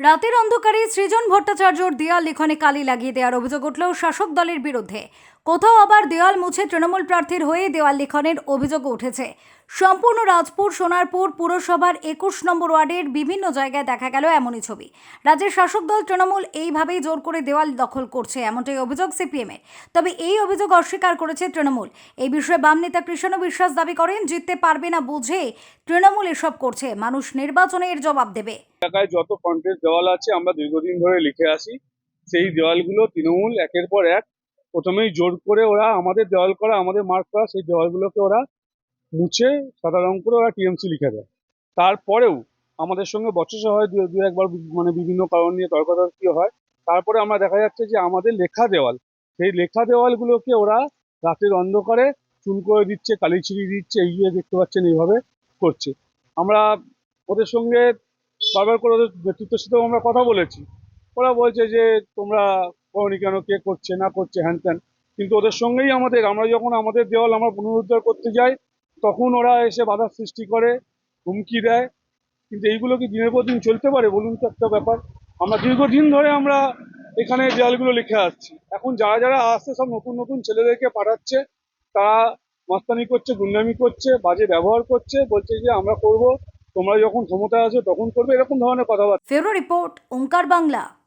রাতের অন্ধকারে সৃজন ভট্টাচার্যর দেয়াল লিখনে কালি লাগিয়ে দেওয়ার অভিযোগ উঠল শাসক দলের বিরুদ্ধে। কোথাও আবার দেওয়াল মুছে তৃণমূল প্রার্থীর হয়ে দেওয়াল লিখনের অভিযোগ উঠেছে। সম্পূর্ণ রাজপুর, সোনারপুর পুরসভার একুশ নম্বর ওয়ার্ডের বিভিন্ন জায়গায় দেখা গেল এমনই ছবি। রাজ্যের শাসক দল তৃণমূল এইভাবেই জোর করে দেওয়াল দখল করছে, এমনটাই অভিযোগ সিপিএমের তবে এই অভিযোগ অস্বীকার করেছে তৃণমূল। এই বিষয়ে বাম নেতা কৃষ্ণ বিশ্বাস দাবি করেন, জিততে পারবে না বুঝে তৃণমূল এসব করছে, মানুষ নির্বাচনে এর জবাব দেবে। এলাকায় যত দেওয়াল আছে, আমরা দীর্ঘদিন ধরে লিখে আসি। সেই দেওয়ালগুলো তৃণমূল একের পর এক প্রথমেই জোর করে ওরা আমাদের দেওয়াল করা, আমাদের মার্ক করা, সেই দেওয়ালগুলোকে ওরা মুছে সাদা রং করে ওরা টিএমসি লিখে দেয়। তারপরেও আমাদের সঙ্গে বচসা হয়, দু দু, একবার মানে বিভিন্ন কারণ নিয়ে তর্কাতর্কি হয়। তারপরে আমরা দেখা যাচ্ছে যে আমাদের লেখা দেওয়াল, সেই লেখা দেওয়ালগুলোকে ওরা রাতের অন্ধকারে চুন করে দিচ্ছে, কালি ছিড়িয়ে দিচ্ছে, এই দেখতে পাচ্ছেন এইভাবে করছে। আমরা ওদের সঙ্গে বারবার করে ওদের নেতৃত্বের সাথেও আমরা কথা বলেছি। ওরা বলছে যে, তোমরা করনি কেন? কে করছে, না করছে, হ্যান ত্যান। কিন্তু ওদের সঙ্গেই আমাদের, আমরা যখন আমাদের দেওয়াল আমরা পুনরুদ্ধার করতে যাই, তখন ওরা এসে বাধা সৃষ্টি করে, হুমকি দেয়। কিন্তু এইগুলো কি দিনের পর দিন চলতে পারে? বলুন তো একটা ব্যাপার। আমরা দীর্ঘদিন ধরে আমরা এখানে দেওয়ালগুলো লিখে আসছি। এখন যারা যারা আসছে, সব নতুন নতুন ছেলেদেরকে পাঠাচ্ছে। তারা মাস্তানি করছে, গুন্ডামি করছে, বাজে ব্যবহার করছে, বলছে যে, আমরা করব, তোমরা যখন ক্ষমতা আছো তখন করবে। এরকম ধরনের কথাবার্তা। রিপোর্ট, ওঙ্কার বাংলা।